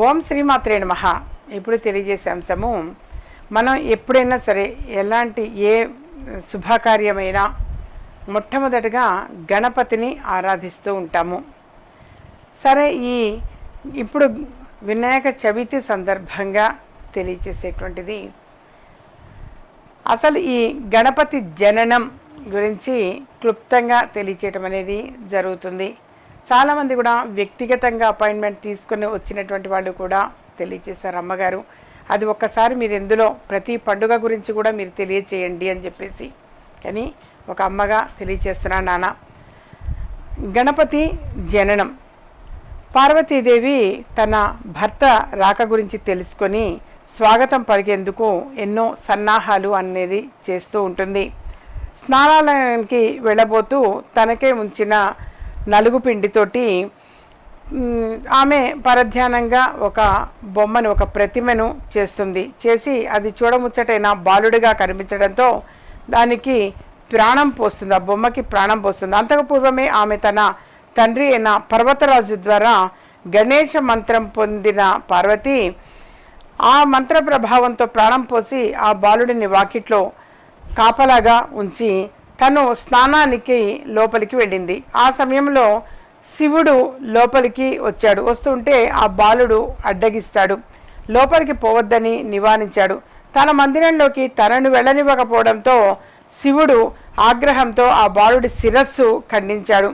ఓం శ్రీమాత్రే నమః. ఇప్పుడు తెలియజేసే అంశము మనం ఎప్పుడైనా సరే ఎలాంటి ఏ శుభకార్యమైనా మొట్టమొదటిగా గణపతిని ఆరాధిస్తూ ఉంటాము. సరే ఈ ఇప్పుడు వినాయక చవితి సందర్భంగా తెలియచేసేటువంటిది అసలు ఈ గణపతి జననం గురించి క్లుప్తంగా తెలియచేయటం అనేది జరుగుతుంది. చాలామంది కూడా వ్యక్తిగతంగా అపాయింట్మెంట్ తీసుకుని వచ్చినటువంటి వాళ్ళు కూడా తెలియజేశారు అమ్మగారు. అది ఒక్కసారి మీరు ఎందులో ప్రతి పండుగ గురించి కూడా మీరు తెలియచేయండి అని చెప్పేసి కానీ ఒక అమ్మగా తెలియచేస్తున్నాను నాన్న. గణపతి జననం. పార్వతీదేవి తన భర్త రాక గురించి తెలుసుకొని స్వాగతం పలికేందుకు ఎన్నో సన్నాహాలు అనేది చేస్తూ ఉంటుంది. స్నానాలయానికి వెళ్ళబోతూ తనకే ఉంచిన నలుగు పిండితోటి ఆమె పరధ్యానంగా ఒక బొమ్మను ఒక ప్రతిమను చేస్తుంది. చేసి అది చూడముచ్చటైన బాలుడిగా కనిపించడంతో దానికి ప్రాణం పోస్తుంది. ఆ బొమ్మకి ప్రాణం పోస్తుంది. అంతకు పూర్వమే ఆమె తన తండ్రి అయిన పర్వతరాజు ద్వారా గణేష మంత్రం పొందిన పార్వతి ఆ మంత్ర ప్రభావంతో ప్రాణం పోసి ఆ బాలుడిని వాకిట్లో కాపలాగా ఉంచి తను స్నానానికి లోపలికి వెళ్ళింది. ఆ సమయంలో శివుడు లోపలికి వచ్చాడు. వస్తుంటే ఆ బాలుడు అడ్డగిస్తాడు. లోపలికి పోవద్దని నివారించాడు. తన మందిరంలోకి తనను వెళ్ళనివ్వకపోవడంతో శివుడు ఆగ్రహంతో ఆ బాలుడి శిరస్సు ఖండించాడు.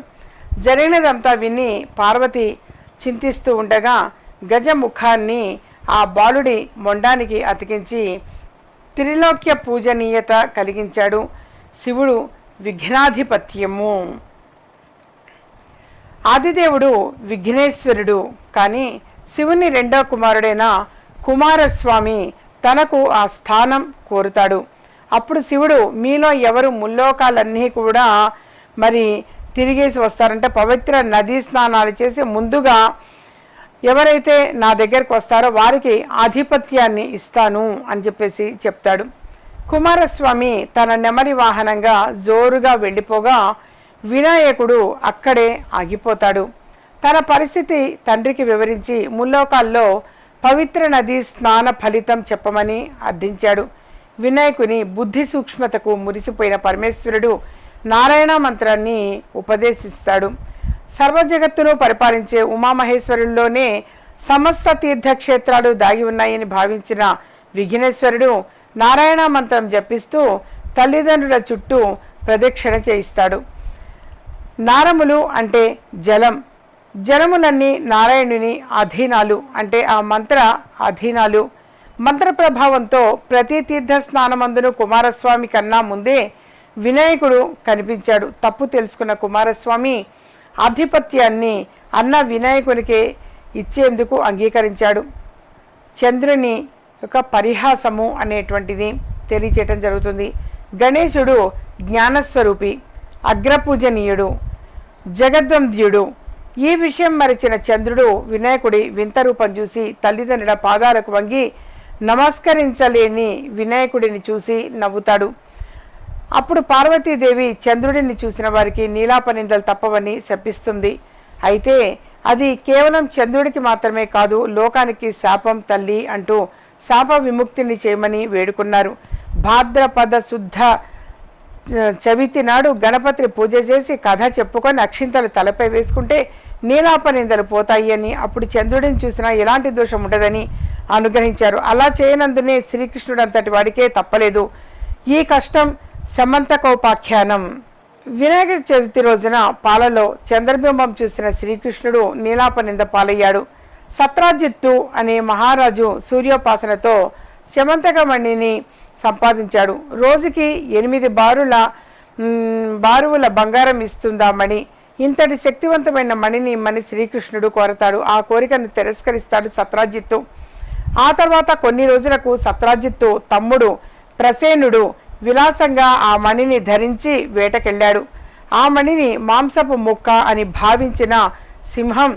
జరిగినదంతా విని పార్వతి చింతిస్తూ ఉండగా గజముఖాన్ని ఆ బాలుడి మొండానికి అతికించి త్రిలోక్య పూజనీయత కలిగించాడు. శివుడు విఘ్నాధిపత్యము. ఆదిదేవుడు విఘ్నేశ్వరుడు కానీ శివుని రెండో కుమారుడైన కుమారస్వామి తనకు ఆ స్థానం కోరుతాడు. అప్పుడు శివుడు మీలో ఎవరు ముల్లోకాలన్నీ కూడా మరి తిరిగేసి వస్తారంటే పవిత్ర నదీ స్నానాలు చేసి ముందుగా ఎవరైతే నా దగ్గరకు వస్తారో వారికి ఆధిపత్యాన్ని ఇస్తాను అని చెప్పేసి చెప్తాడు. కుమారస్వామి తన నెమలి వాహనంగా జోరుగా వెళ్ళిపోగా వినాయకుడు అక్కడే ఆగిపోతాడు. తన పరిస్థితి తండ్రికి వివరించి ముల్లోకాల్లో పవిత్ర నది స్నాన ఫలితం చెప్పమని అర్థించాడు. వినాయకుని బుద్ధి సూక్ష్మతకు మురిసిపోయిన పరమేశ్వరుడు నారాయణ మంత్రాన్ని ఉపదేశిస్తాడు. సర్వజగత్తును పరిపాలించే ఉమామహేశ్వరుల్లోనే సమస్త తీర్థక్షేత్రాలు దాగి ఉన్నాయని భావించిన విఘ్నేశ్వరుడు నారాయణ మంత్రం జపిస్తూ తల్లిదండ్రుల చుట్టూ ప్రదక్షిణ చేయిస్తాడు. నారములు అంటే జలం. జలములన్నీ నారాయణుని అధీనాలు అంటే ఆ మంత్ర అధీనాలు. మంత్ర ప్రభావంతో ప్రతి తీర్థ స్నానమందును కుమారస్వామి కన్నా ముందే వినాయకుడు కనిపించాడు. తప్పు తెలుసుకున్న కుమారస్వామి ఆధిపత్యాన్ని అన్న వినాయకునికే ఇచ్చేందుకు అంగీకరించాడు. చంద్రుని యొక్క పరిహాసము అనేటువంటిది తెలియచేయటం జరుగుతుంది. గణేశుడు జ్ఞానస్వరూపి అగ్రపూజనీయుడు జగద్వంద్యుడు. ఈ విషయం మరిచిన చంద్రుడు వినాయకుడి వింత రూపం చూసి తల్లిదండ్రుల పాదాలకు వంగి నమస్కరించలేని వినాయకుడిని చూసి నవ్వుతాడు. అప్పుడు పార్వతీదేవి చంద్రుడిని చూసిన వారికి నీలాపనిందలు తప్పవని శపిస్తుంది. అయితే అది కేవలం చంద్రుడికి మాత్రమే కాదు లోకానికి శాపం తల్లి అంటూ శాప విముక్తిని చేయమని వేడుకున్నారు. భాద్రపద శుద్ధ చవితి నాడు గణపతిని పూజ చేసి కథ చెప్పుకొని అక్షింతలు తలపై వేసుకుంటే నీలాపనిందలు పోతాయి అని అప్పుడు చంద్రుడిని చూసినా ఎలాంటి దోషం ఉండదని అనుగ్రహించారు. అలా చేయనందునే శ్రీకృష్ణుడు అంతటి వాడికే తప్పలేదు. ఈ కష్టం సమంతకోపాఖ్యానం. వినాయక చవితి రోజున పాలలో చంద్రబింబం చూసిన శ్రీకృష్ణుడు నీలాపనింద పాలయ్యాడు. సత్రాజిత్తు అనే మహారాజు సూర్యోపాసనతో శమంతకమణిని సంపాదించాడు. రోజుకి ఎనిమిది బారుల బారువుల బంగారం ఇస్తుందామని ఇంతటి శక్తివంతమైన మణిని ఇమ్మని శ్రీకృష్ణుడు కోరతాడు. ఆ కోరికను తిరస్కరిస్తాడు సత్రాజిత్తు. ఆ తర్వాత కొన్ని రోజులకు సత్రాజిత్తు తమ్ముడు ప్రసేనుడు విలాసంగా ఆ మణిని ధరించి వేటకెళ్ళాడు. ఆ మణిని మాంసపు ముక్క అని భావించిన సింహం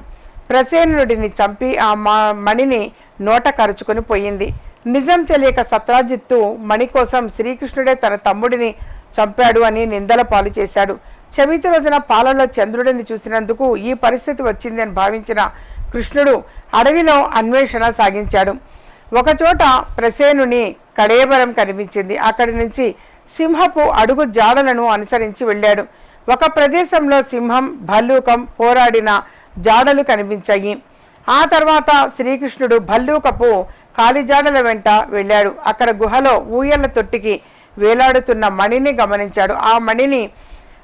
ప్రసేనుడిని చంపి ఆ మా- మణిని నోట కరుచుకొని పోయింది. నిజం తెలియక సత్రాజిత్తు మణి కోసం శ్రీకృష్ణుడే తన తమ్ముడిని చంపాడు అని నిందల పాలు చేశాడు. చవితి రోజున పాలలో చంద్రుడిని చూసినందుకు ఈ పరిస్థితి వచ్చింది అని భావించిన కృష్ణుడు అడవిలో అన్వేషణ సాగించాడు. ఒకచోట ప్రసేనుని కడేబరం కనిపించింది. అక్కడి నుంచి సింహపు అడుగు జాడలను అనుసరించి వెళ్ళాడు. ఒక ప్రదేశంలో సింహం భల్లూకం పోరాడిన జాడలు కనిపించాయి. ఆ తర్వాత శ్రీకృష్ణుడు భల్లూకపు కాలిజాడల వెంట వెళ్ళాడు. అక్కడ గుహలో ఊయల తొట్టికి వేలాడుతున్న మణిని గమనించాడు. ఆ మణిని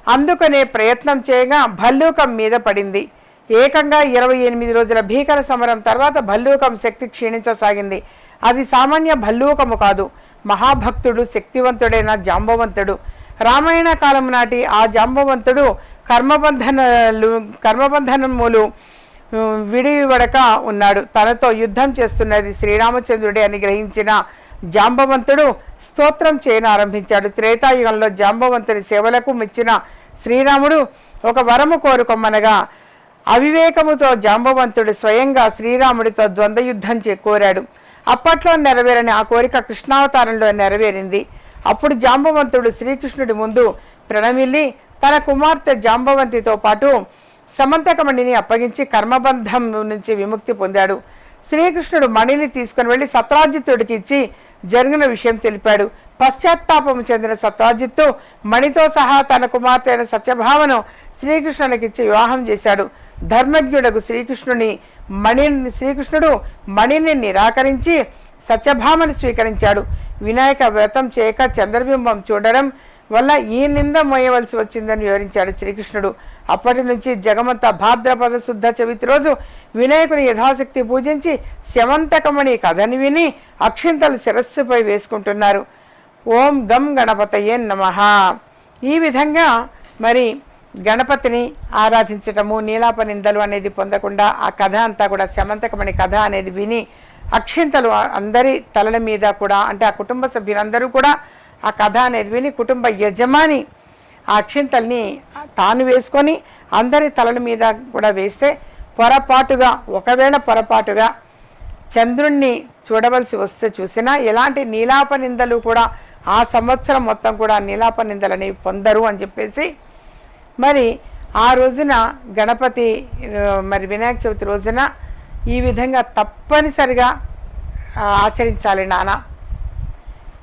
అందుకనే ప్రయత్నం చేయగా భల్లూకం మీద పడింది. ఏకంగా ఇరవై ఎనిమిది రోజుల భీకర సమరం తర్వాత భల్లూకం శక్తి క్షీణించసాగింది. అది సామాన్య భల్లూకము కాదు. మహాభక్తుడు శక్తివంతుడైన జాంబవంతుడు. రామాయణ కాలం నాటి ఆ జాంబవంతుడు కర్మబంధనలు కర్మబంధనములు ఉమ్, విడివడక ఉన్నాడు. తనతో యుద్ధం చేస్తున్నది శ్రీరామచంద్రుడే అని గ్రహించిన జాంబవంతుడు స్తోత్రం చేయను ఆరంభించాడు. త్రేతాయుగంలో జాంబవంతుని సేవలకు మెచ్చిన శ్రీరాముడు ఒక వరము కోరుకొమ్మనగా అవివేకముతో జాంబవంతుడు స్వయంగా శ్రీరాముడితో ద్వంద్వ యుద్ధం చే కోరాడు. అప్పట్లో నెరవేరని ఆ కోరిక కృష్ణావతారంలో నెరవేరింది. అప్పుడు జాంబవంతుడు శ్రీకృష్ణుడి ముందు ప్రణమిల్లి తన కుమార్తె జాంబవంతితో పాటు సమంతకమణిని అప్పగించి కర్మబంధం నుంచి విముక్తి పొందాడు. శ్రీకృష్ణుడు మణిని తీసుకుని వెళ్ళి సత్రాజిత్తుడికి ఇచ్చి జరిగిన విషయం తెలిపాడు. పశ్చాత్తాపం చెందిన సత్రాజిత్తు మణితో సహా తన కుమార్తె అయిన సత్యభావను శ్రీకృష్ణునికిచ్చి వివాహం చేశాడు. ధర్మజ్ఞుడకు శ్రీకృష్ణుని మణిని శ్రీకృష్ణుడు మణిని నిరాకరించి సత్యభామను స్వీకరించాడు. వినాయక వ్రతం చేయక చంద్రబింబం చూడడం వల్ల ఈ నింద మోయవలసి వచ్చిందని వివరించాడు శ్రీకృష్ణుడు. అప్పటి నుంచి జగమంత భాద్రపద శుద్ధ చవితి రోజు వినాయకుని యథాశక్తి పూజించి శమంతకమణి కథని విని అక్షింతలు శిరస్సుపై వేసుకుంటున్నారు. ఓం గం గణపతయే నమ. ఈ విధంగా మరి గణపతిని ఆరాధించటము నీలాప నిందలు అనేది పొందకుండా ఆ కథ అంతా కూడా శమంతకమణి కథ అనేది విని అక్షింతలు అందరి తలల మీద కూడా అంటే ఆ కుటుంబ సభ్యులందరూ కూడా ఆ కథ అనేది విని కుటుంబ యజమాని ఆ అక్షింతల్ని తాను వేసుకొని అందరి తలల మీద కూడా వేస్తే పొరపాటుగా ఒకవేళ పొరపాటుగా చంద్రుణ్ణి చూడవలసి వస్తే చూసినా ఎలాంటి నీలాప నిందలు కూడా ఆ సంవత్సరం మొత్తం కూడా నీలాప నిందలు అనేవి పొందరు అని చెప్పేసి మరి ఆ రోజున గణపతి మరి వినాయక చవితి రోజున ఈ విధంగా తప్పనిసరిగా ఆచరించాలి నాన్న